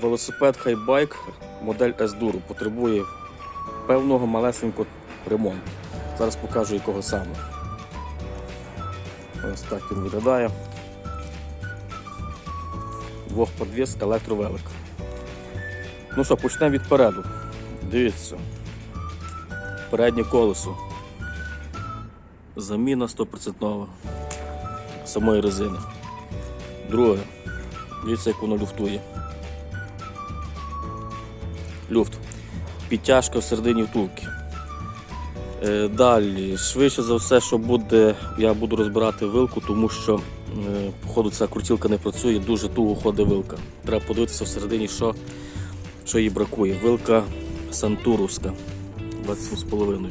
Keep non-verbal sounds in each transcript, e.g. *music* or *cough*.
Велосипед хайбайк модель S-Duro потребує певного малесенького ремонту. Зараз покажу якого саме. Ось так він виглядає. Двохподвіз електровелик. Ну що, почнемо від переду. Дивіться. Переднє колесо. Заміна 100% самої резини. Друге. Дивіться, як воно люфтує. Люфт. Підтяжка всередині втулки. Е, Далі, швидше за все, що буде, я буду розбирати вилку, тому що е, походу ця крутілка не працює, дуже туго ходить вилка. Треба подивитися всередині, що, що їй бракує. Вилка Сантуровська 27,5.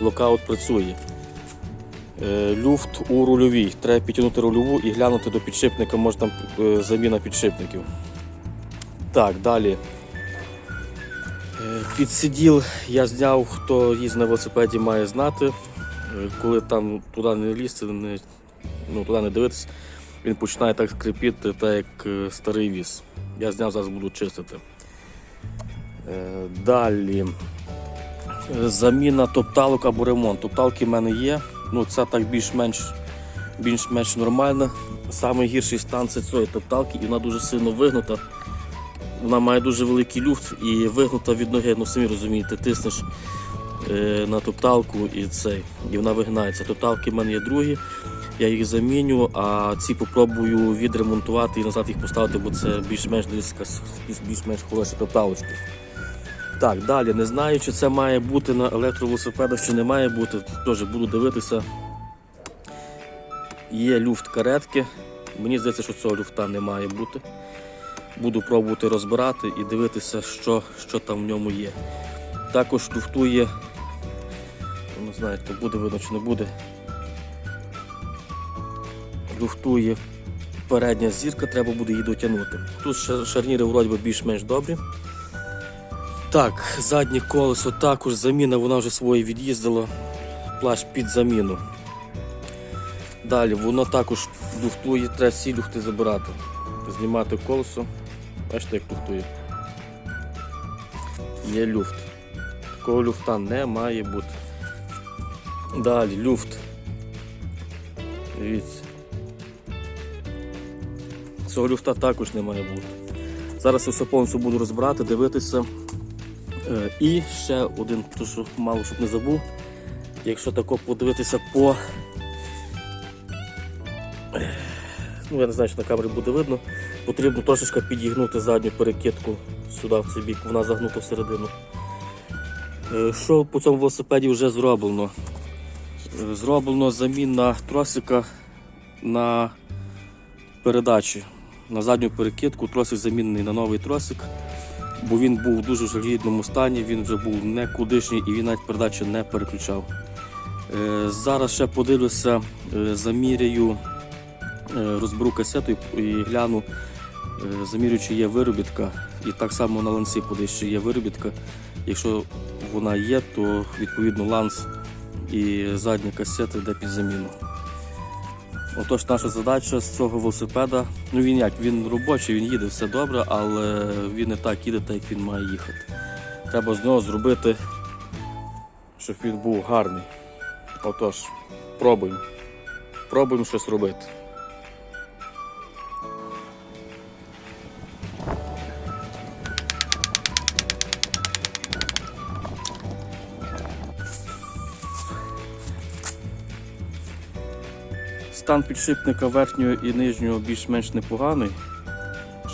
Локаут працює. Е, Люфт у рульовій. Треба підтягнути рульову і глянути до підшипника, може там заміна підшипників. Так, далі. Е, Під сиділ я зняв, хто їздить на велосипеді, має знати. Е, Коли там туди не лізти, не, ну, туди не дивитися, він починає так скрипіти, так як е, старий віз. Я зняв, зараз буду чистити. Е, Далі. Заміна топталок або ремонт. Топталки в мене є. Ну, це так більш-менш більш-менш нормально. Саме гірший стан це цієї топталки, і вона дуже сильно вигнута. Вона має дуже великий люфт і вигнута від ноги, ну самі розумієте, тиснеш е, на топталку і цей, і вона вигинається. Топталки в мене є другі, я їх заміню, а ці попробую відремонтувати і назад їх поставити, бо це більш-менш більш-менш хороші топталочки. Так, далі не знаю, чи це має бути на електровелосипедах, чи не має бути. Теж буду дивитися. Є люфт каретки. Мені здається, що цього люфта не має бути. Буду пробувати розбирати і дивитися, що, що там в ньому є. Також люфтує, не знаю, то буде видно чи не буде. Люфтує передня зірка, треба буде її дотягнути. Тут шарніри вроді би більш-менш добрі. Так, заднє колесо також заміна, вона вже своє від'їздила. Плащ під заміну. Далі воно також люфтує, треба всі люфти забирати. Знімати колесо. Бачите, як люфтує. Є люфт. Такого люфта не має бути. Далі люфт. Дивіться. Цього люфта також не має бути. Зараз я все повністю буду розбирати, дивитися. Е, І ще один, то що мало щоб не забув. Якщо тако подивитися по. Е, Ну, я не знаю, що на камері буде видно. Потрібно трошечки підігнути задню перекидку сюди, в цей бік, вона загнута всередину. Е, Що по цьому велосипеді вже зроблено? Е, Зроблено заміна тросика на передачі. На задню перекидку тросик замінений на новий тросик бо він був в дуже жалюгідному стані, він вже був некудишній і він навіть передачу не переключав. Е, Зараз ще подивлюся, заміряю, розберу касету і гляну, е, замірю, чи є виробітка. І так само на ланці чи є виробітка. Якщо вона є, то відповідно ланц і задня касета йде під заміну. Отож, наша задача з цього велосипеда, ну він як, він робочий, він їде, все добре, але він не так їде, так як він має їхати. Треба з нього зробити, щоб він був гарний. Отож, пробуємо. Пробуємо щось робити. Стан підшипника верхнього і нижнього більш-менш непоганий.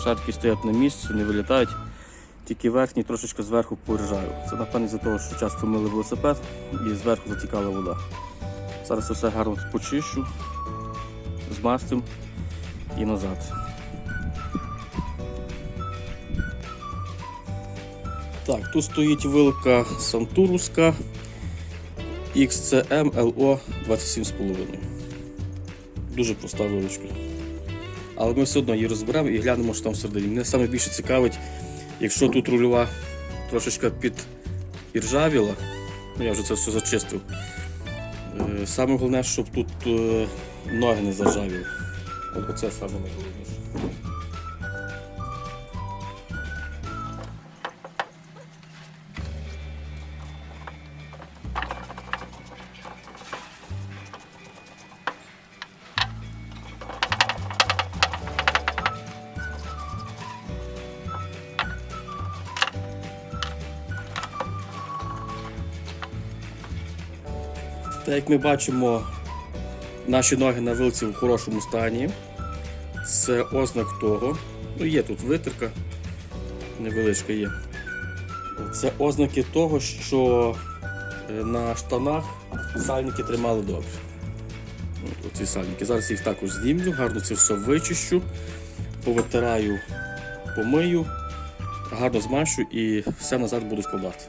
Шарки стоять на місці, не вилітають. Тільки верхній трошечки зверху порижаю. Це напевно з-за того, що часто мили велосипед і зверху затікала вода. Зараз все гарно почищу, змастим і назад. Так, тут стоїть вилка Сантуруска XCM LO 27,5. Дуже проста вилочка. Але ми все одно її розберемо і глянемо, що там всередині. Мене саме більше цікавить, якщо тут рульова трошечки під іржавіла, ну я вже це все зачистив. Е, Саме головне, щоб тут е, ноги не заржавіли. Оце саме найголовніше. Так як ми бачимо, наші ноги на вилці в хорошому стані. Це ознак того. Ну, є тут витирка, невеличка є. Це ознаки того, що е, на штанах сальники тримали добре. Оці сальники. Зараз їх також знімлю, гарно це все вичищу, повитираю, помию, гарно змащу і все назад буду складати.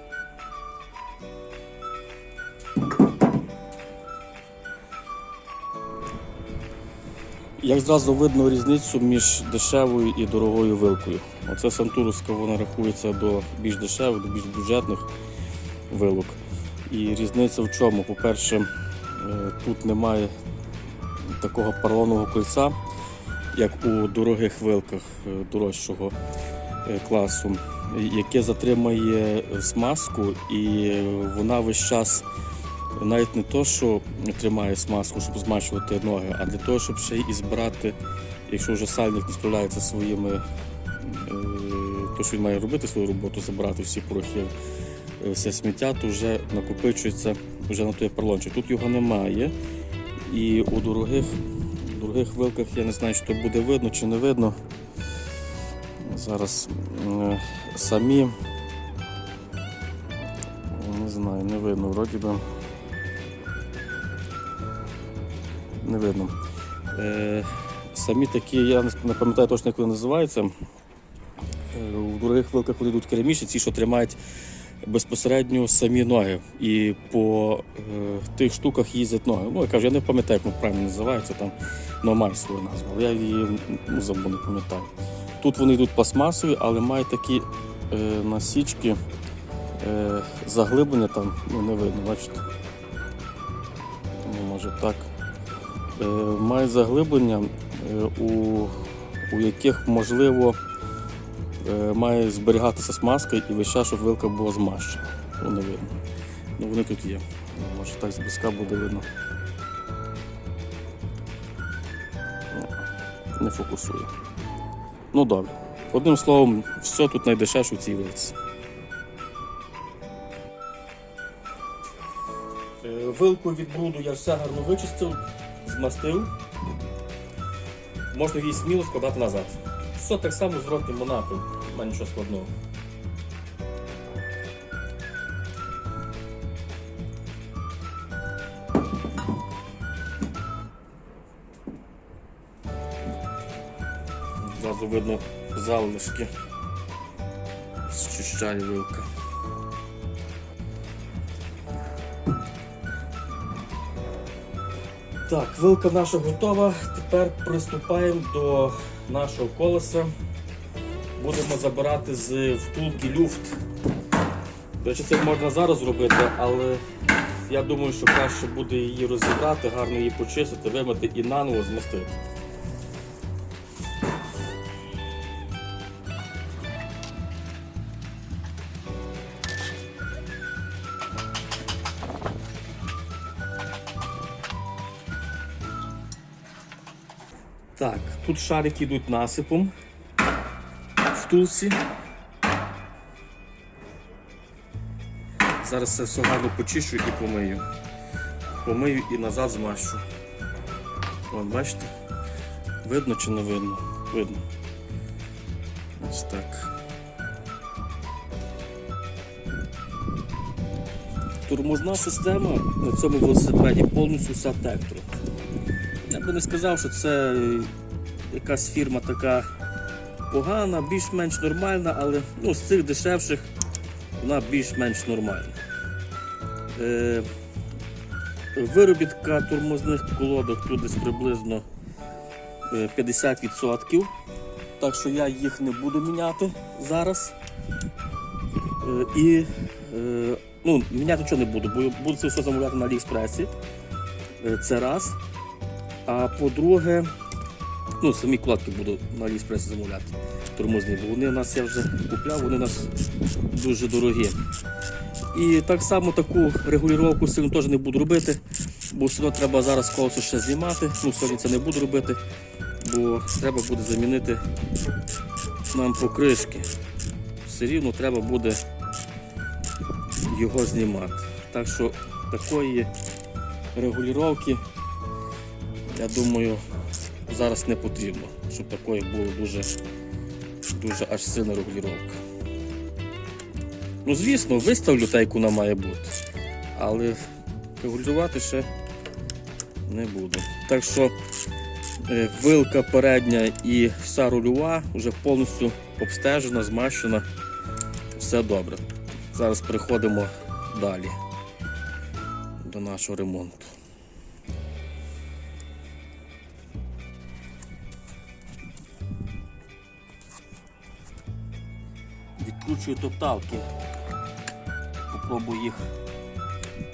Як зразу видно різницю між дешевою і дорогою вилкою. Оце Сантуровська вона рахується до більш дешевих, до більш бюджетних вилок. І різниця в чому? По-перше, е, тут немає такого поролонового кольця, як у дорогих вилках е, дорожчого е, класу, яке затримає смазку, і вона весь час навіть не то, що тримає смазку, щоб змащувати ноги, а для того, щоб ще і збирати, якщо вже сальник не справляється своїми, е, то що він має робити свою роботу, забирати всі порохи, е, все сміття, то вже накопичується вже на той парлончик. Тут його немає. І у дорогих, дорогих вилках я не знаю, то буде видно чи не видно. Зараз е, самі не знаю, не видно, вроді би. Не видно. Е, самі такі, я не пам'ятаю точно, як вони називаються. Е, у дорогих вилках вони йдуть керамічні, ці, що тримають безпосередньо самі ноги. І по е, тих штуках їздять ноги. Ну, я кажу, я не пам'ятаю, як воно правильно називається, там ну, має свою назву, але я її ну, забув, не пам'ятаю. Тут вони йдуть пластмасові, але мають такі е, насічки, е, заглиблення там, ну не видно, бачите. Ну, може так. Е, мають заглиблення, е, у, у яких можливо е, має зберігатися смазка і весь час, щоб вилка була змащена. Ну, не видно. Ну, вони тут є. Може так зблизька буде видно. Не фокусує. Ну добре. Одним словом, все тут найдешевше в цій вилці. Вилку від бруду я все гарно вичистив, змастив. Можна її сміло складати назад. Все так само з роком монатом, немає нічого складного. Зразу видно залишки. Зчищає вилка. Так, вилка наша готова. Тепер приступаємо до нашого колеса. Будемо забирати з втулки люфт. До речі, це можна зараз зробити, але я думаю, що краще буде її розібрати, гарно її почистити, вимити і наново змастити. Шарики йдуть насипом в втулці. Зараз це все гарно почищу і помию. Помию і назад змащу. От бачите? Видно чи не видно? Видно. Ось так. Тормозна система на цьому велосипеді повністю вся тектор. Я би не сказав, що це якась фірма така погана, більш-менш нормальна, але ну, з цих дешевших вона більш-менш нормальна. Е, виробітка тормозних колодок тут десь приблизно е, 50%. Так що я їх не буду міняти зараз. Е, і е, ну, міняти нічого не буду, бо буду це все замовляти на Аліекспресі. Е, Це раз. А по-друге, ну, самі кладки буду на Аліекспресі замовляти. Тормозні, бо вони у нас я вже купляв, вони у нас дуже дорогі. І так само таку регулювання сильно теж не буду робити, бо все одно треба зараз колесо ще знімати. Ну, сьогодні це не буду робити, бо треба буде замінити нам покришки. Все рівно треба буде його знімати. Так що такої регулювання, я думаю, зараз не потрібно, щоб такої було дуже, дуже аж сильна регулювання. Ну, звісно, виставлю та, яку вона має бути, але регулювати ще не буду. Так що е, вилка передня і вся рульова вже повністю обстежена, змащена. Все добре. Зараз переходимо далі до нашого ремонту. Відкручую топталки. Попробую їх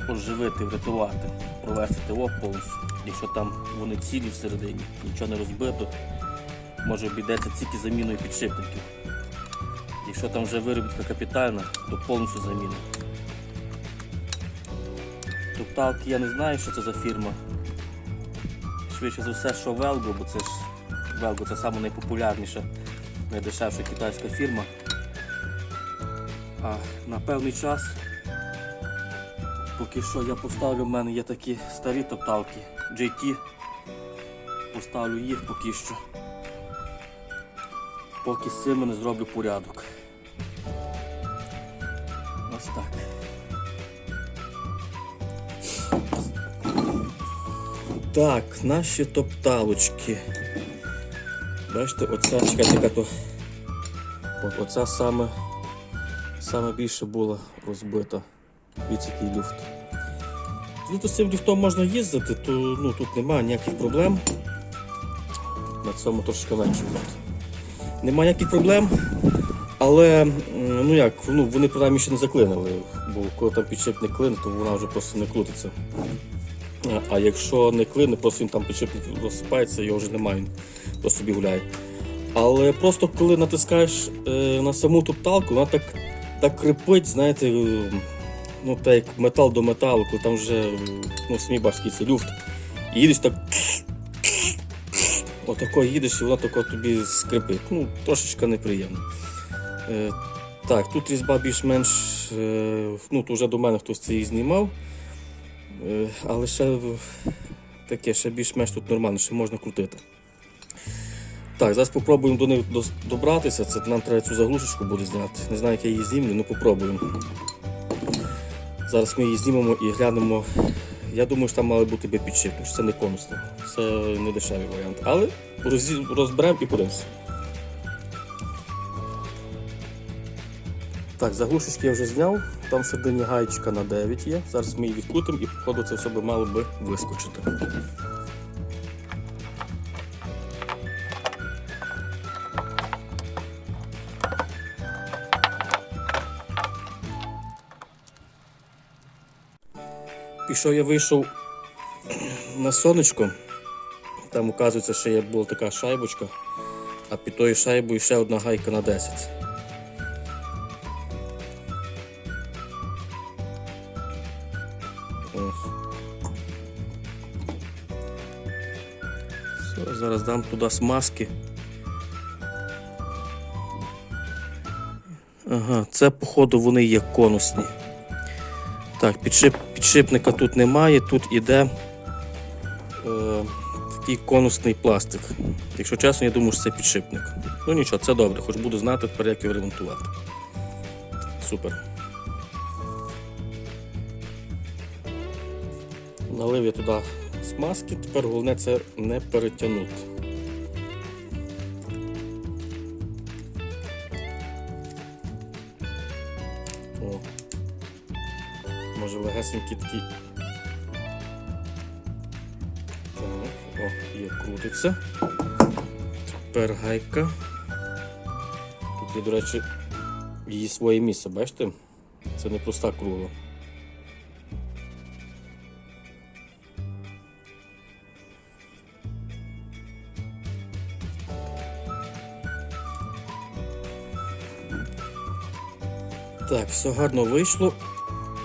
оживити, врятувати, провести повністю. Якщо там вони цілі всередині, нічого не розбито, може обійдеться тільки заміною підшипників. Якщо там вже виробітка капітальна, то повністю заміна. Топталки я не знаю, що це за фірма. Швидше за все, що Велго, бо це ж Велго це найпопулярніша, найдешевша китайська фірма. А на певний час, поки що я поставлю, в мене є такі старі топталки JT. Поставлю їх поки що. Поки з цими не зроблю порядок. Ось так. Так, наші топталочки. Бачите, оця, чекайте, то. Оця саме, саме більше була розбита. Від який люфт. Ну, з цим люфтом можна їздити, то ну, тут немає ніяких проблем. На цьому трошки менше. Немає ніяких проблем, але ну як, ну, вони принаймні ще не заклинили, бо коли там підшипник клин, то вона вже просто не крутиться. А- якщо не клине, просто він там підшипник розсипається, його вже немає, він просто собі гуляє. Але просто коли натискаєш е, на саму топталку, вона так, так крипить, знаєте, е, ну так як метал до металу, коли там вже е, ну, самі бачите, це люфт. І їдеш так. *clears throat* Отако їдеш і воно тако тобі скрипить. Ну, трошечки неприємно. Е, так, тут різьба більш-менш, е, ну, то вже до мене хтось це і знімав. Е, але ще таке, ще більш-менш тут нормально, ще можна крутити. Так, зараз спробуємо до них добратися. Це нам треба цю заглушечку буде зняти. Не знаю, як я її знімлю, ну попробуємо. Зараз ми її знімемо і глянемо. Я думаю, що там мали бути би підшипник, що це не конусно. Це не дешевий варіант. Але розберемо і подивимося. Так, заглушечки я вже зняв. Там всередині гаєчка на 9 є. Зараз ми її відкрутимо і походу це все мало би вискочити. Пішов я вийшов на сонечко. Там, оказується, ще є була така шайбочка, а під тою шайбою ще одна гайка на 10. Все, зараз дам туди смазки. Ага, це, походу, вони є конусні. Так, підшип, підшипника тут немає, тут іде е, такий конусний пластик. Якщо чесно, я думаю, що це підшипник. Ну нічого, це добре, хоч буду знати тепер, як його ремонтувати. Супер. Налив я туди смазки, тепер головне це не перетягнути. О. Може легесенький такий. Так, о, є крутиться. Тепер гайка. Тут є, до речі, її своє місце, бачите? Це не проста кругла. Так, все гарно вийшло.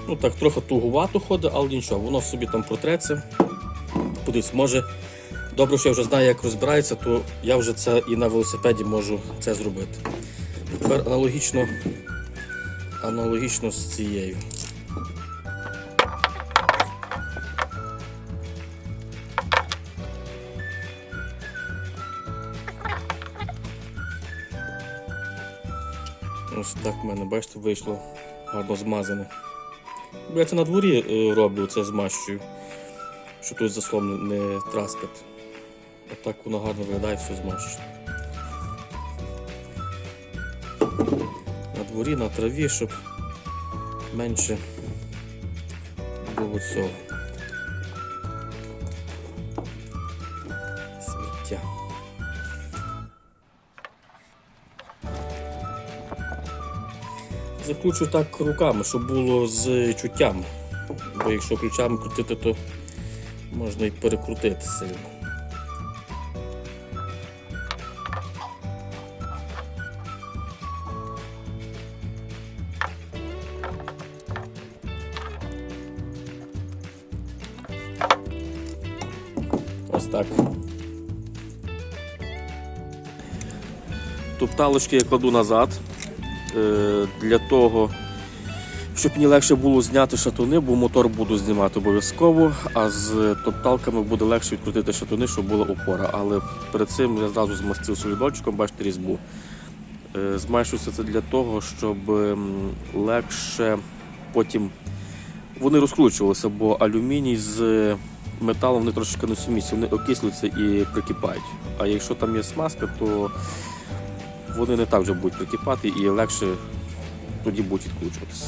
Ну так, трохи тугувато ходить, але нічого, воно собі там протреться. Подивіться, може, добре, що я вже знаю, як розбирається, то я вже це і на велосипеді можу це зробити. Тепер аналогічно, аналогічно з цією. Ось так в мене, бачите, вийшло гарно змазане. Я це на дворі е, роблю, це змащую, щоб тут заслон не траскати. Отак воно гарно виглядає, все змащує. На дворі, на траві, щоб менше було цього. Закручую так руками, щоб було з чуттям. Бо якщо ключами крутити, то можна і перекрутити сильно. Ось так. Топталочки я кладу назад для того, щоб мені легше було зняти шатуни, бо мотор буду знімати обов'язково, а з топталками буде легше відкрутити шатуни, щоб була опора. Але перед цим я зразу змастив солідольчиком, бачите, різьбу. Е, Змащується це для того, щоб легше потім вони розкручувалися, бо алюміній з металом вони трошки несумісні, вони окислюються і прикипають. А якщо там є смазка, то вони не так вже будуть прикипати і легше тоді будуть відкручуватися.